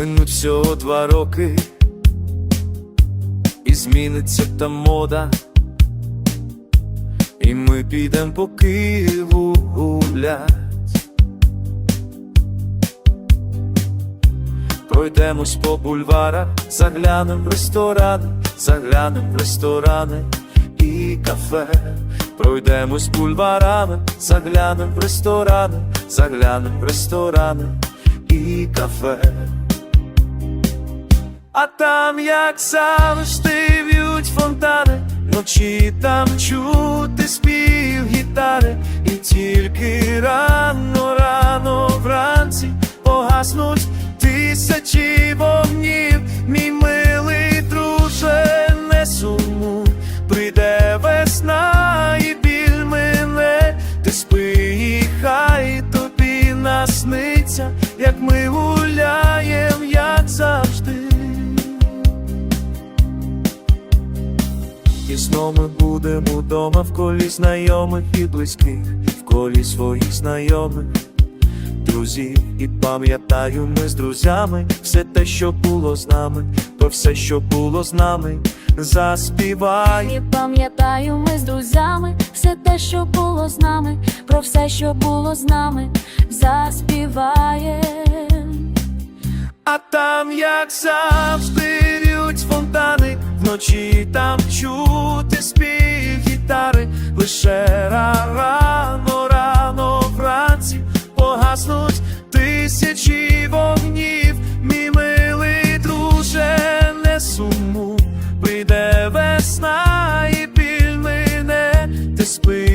Минуть всього два роки, і зміниться та мода, і ми підем по Києву гулять. Пройдемось по бульварах, заглянем в ресторани, заглянем в ресторани і кафе. Пройдемось бульварами, заглянем в ресторани, заглянем в ресторани і кафе. А там, як завжди, б'ють фонтани, вночі там чути спів гітари, і тільки рано, Знов ми будемо вдома в колі знайомих і близьких, в колі своїх знайомих, друзів, і пам'ятаю ми з друзями все те, що було з нами, то все, що було з нами, заспівай. І пам'ятаю ми з друзями все те, що було з нами, про все, що було з нами, заспіває. А там, як завжди, в'ють фонтани, вночі там чути ти спи,